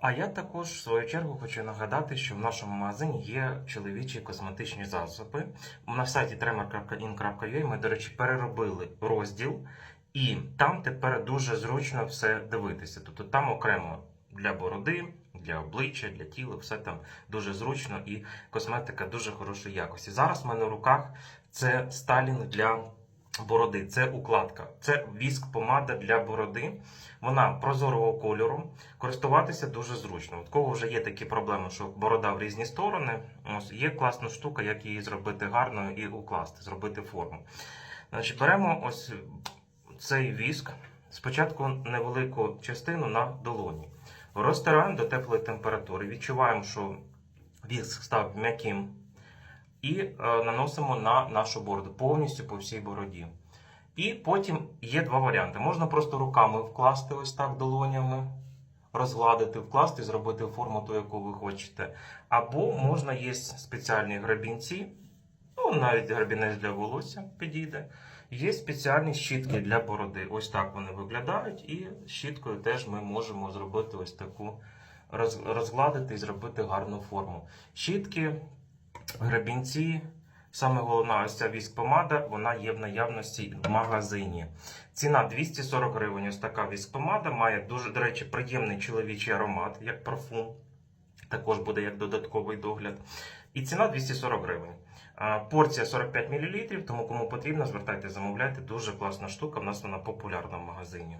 А я також в свою чергу хочу нагадати, що в нашому магазині є чоловічі косметичні засоби. На сайті tremer.in.ua ми, до речі, переробили розділ, і там тепер дуже зручно все дивитися. Тобто там окремо для бороди, для обличчя, для тіла, все там дуже зручно і косметика дуже хорошої якості. Зараз в мене в руках це сталінг для бороди, це укладка, це віск помада для бороди. Вона прозорого кольору, користуватися дуже зручно. От кого вже є такі проблеми, що борода в різні сторони, ось є класна штука, як її зробити гарною і укласти, зробити форму. Значить, беремо ось цей віск, спочатку невелику частину на долоні. Розтираємо до теплої температури. Відчуваємо, що віск став м'яким. І е, наносимо на нашу бороду повністю по всій бороді. І потім є два варіанти. Можна просто руками вкласти ось так долонями, розгладити, вкласти, зробити форму ту, яку ви хочете. Або можна є спеціальні грабінці, ну навіть грабінець для волосся підійде. Є спеціальні щітки для бороди. Ось так вони виглядають. І щіткою теж ми можемо зробити ось таку роз- розгладити і зробити гарну форму. Щітки, грабінці. Саме головна ось ця віск-помада, вона є в наявності в магазині. Ціна 240 гривень. Ось така віск-помада має дуже, до речі, приємний чоловічий аромат, як парфум. Також буде як додатковий догляд. І ціна 240 гривень. Порція 45 мл, тому кому потрібно, звертайте, замовляйте. Дуже класна штука. В нас вона популярна в магазині.